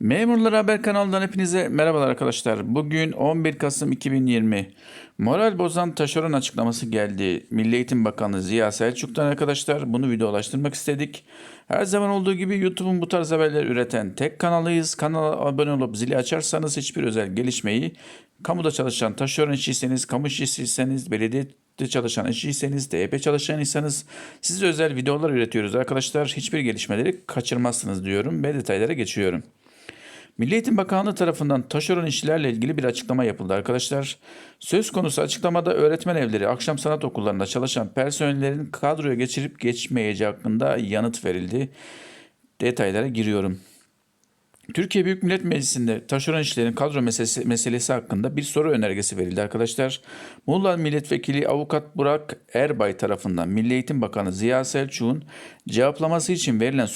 Memurlar Haber kanalından hepinize merhabalar arkadaşlar. Bugün 11 Kasım 2020. Moral bozan taşeron açıklaması geldi. Milli Eğitim Bakanı Ziya Selçuk'tan arkadaşlar bunu videolaştırmak istedik. Her zaman olduğu gibi YouTube'un bu tarz haberler üreten tek kanalıyız. Kanala abone olup zili açarsanız hiçbir özel gelişmeyi kamuda çalışan taşeron işçiyseniz, kamu işçisiyseniz, belediyede çalışan işçiyseniz, DYP çalışanıysanız size özel videolar üretiyoruz arkadaşlar. Hiçbir gelişmeleri kaçırmazsınız diyorum ve detaylara geçiyorum. Milli Eğitim Bakanlığı tarafından taşeron işçilerle ilgili bir açıklama yapıldı arkadaşlar. Söz konusu açıklamada öğretmen evleri, akşam sanat okullarında çalışan personellerin kadroya geçirip geçmeyeceği hakkında yanıt verildi. Detaylara giriyorum. Türkiye Büyük Millet Meclisi'nde taşeron işçilerin kadro meselesi, meselesi hakkında bir soru önergesi verildi arkadaşlar. Muğla Milletvekili Avukat Burak Erbay tarafından Milli Eğitim Bakanı Ziya Selçuk'un cevaplaması için verilen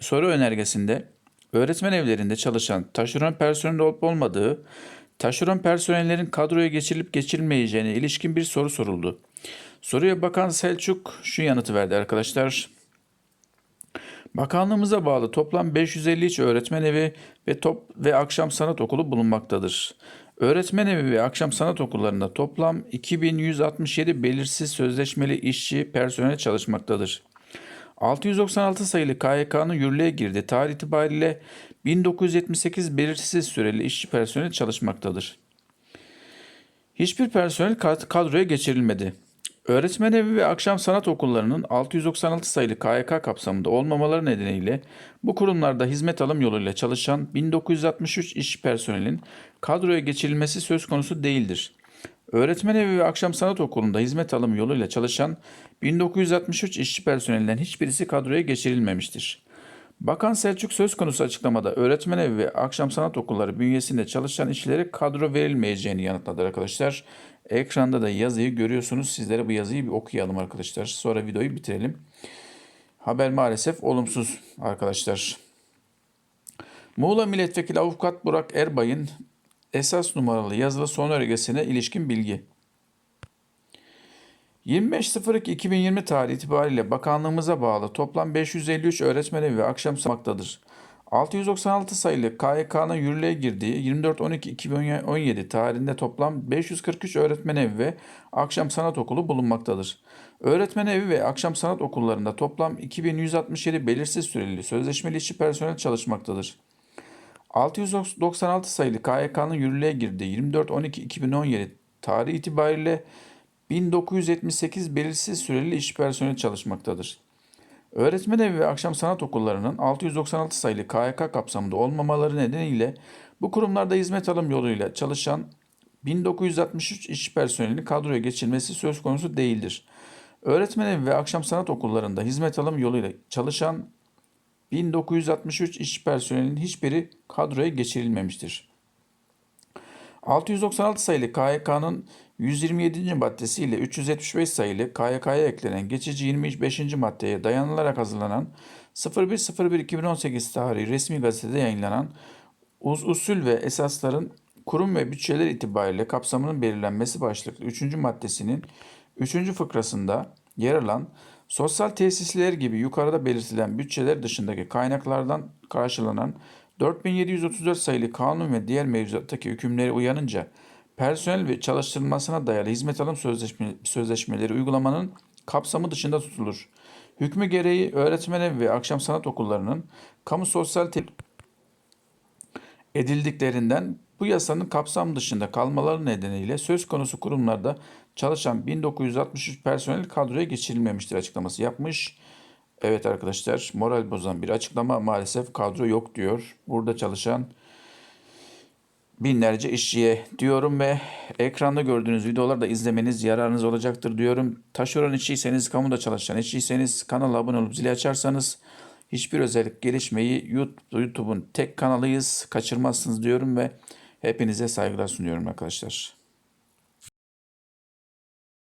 soru önergesinde öğretmen evlerinde çalışan taşeron personel olup olmadığı, taşeron personellerin kadroya geçirilip geçirilmeyeceğine ilişkin bir soru soruldu. Soruya Bakan Selçuk şu yanıtı verdi arkadaşlar. Bakanlığımıza bağlı toplam 553 öğretmen evi ve top ve akşam sanat okulu bulunmaktadır. Öğretmen evi ve akşam sanat okullarında toplam 2167 belirsiz sözleşmeli işçi personel çalışmaktadır. 696 sayılı KYK'nın yürürlüğe girdi. Tarih itibariyle 1978 belirsiz süreli işçi personel çalışmaktadır. Hiçbir personel kadroya geçirilmedi. Öğretmen evi ve akşam sanat okullarının 696 sayılı KYK kapsamında olmamaları nedeniyle bu kurumlarda hizmet alım yoluyla çalışan 1963 iş personelin kadroya geçirilmesi söz konusu değildir. Öğretmen evi ve akşam sanat okulunda hizmet alım yoluyla çalışan 1963 işçi personelinden hiçbirisi kadroya geçirilmemiştir. Bakan Selçuk söz konusu açıklamada öğretmen evi ve akşam sanat okulları bünyesinde çalışan işçilere kadro verilmeyeceğini yanıtladı arkadaşlar. Ekranda da yazıyı görüyorsunuz. Sizlere bu yazıyı bir okuyalım arkadaşlar. Sonra videoyu bitirelim. Haber maalesef olumsuz arkadaşlar. Muğla Milletvekili Avukat Burak Erbay'ın esas numaralı yazılı son önergesine ilişkin bilgi. 25.02.2020 tarihi itibariyle bakanlığımıza bağlı toplam 553 öğretmen evi akşam sanmaktadır. 696 sayılı KYK'nın yürürlüğe girdiği 24.12.2017 tarihinde toplam 543 öğretmen evi ve akşam sanat okulu bulunmaktadır. Öğretmen evi ve akşam sanat okullarında toplam 2167 belirsiz süreli sözleşmeli işçi personel çalışmaktadır. 696 sayılı KYK'nın yürürlüğe girdiği 24.12.2017 tarihi itibariyle 1978 belirsiz süreli iş personeli çalışmaktadır. Öğretmen evi ve akşam sanat okullarının 696 sayılı KYK kapsamında olmamaları nedeniyle bu kurumlarda hizmet alım yoluyla çalışan 1963 iş personelinin kadroya geçilmesi söz konusu değildir. Öğretmen evi ve akşam sanat okullarında hizmet alım yoluyla çalışan 1963 iş personelinin hiçbiri kadroya geçirilmemiştir. 696 sayılı KYK'nın 127. maddesi ile 375 sayılı KYK'ya eklenen geçici 25. maddeye dayanılarak hazırlanan 01.01.2018 tarihi resmi gazetede yayınlanan uz usul ve esasların kurum ve bütçeler itibariyle kapsamının belirlenmesi başlıklı 3. maddesinin 3. fıkrasında yer alan sosyal tesisler gibi yukarıda belirtilen bütçeler dışındaki kaynaklardan karşılanan 4734 sayılı kanun ve diğer mevzuattaki hükümleri uyanınca personel ve çalıştırılmasına dayalı hizmet alım sözleşme, sözleşmeleri uygulamanın kapsamı dışında tutulur. Hükmü gereği öğretmen evi ve akşam sanat okullarının kamu sosyal edildiklerinden bu yasanın kapsam dışında kalmaları nedeniyle söz konusu kurumlarda çalışan 1963 personel kadroya geçirilmemiştir açıklaması yapmış. Evet arkadaşlar moral bozan bir açıklama maalesef kadro yok diyor. Burada çalışan binlerce işçiye diyorum ve ekranda gördüğünüz videoları da izlemeniz yararınız olacaktır diyorum. Taşeron işçiyseniz, kamuda çalışan işçiyseniz kanala abone olup zili açarsanız hiçbir özellik gelişmeyi YouTube'un tek kanalıyız kaçırmazsınız diyorum ve hepinize saygılar sunuyorum arkadaşlar.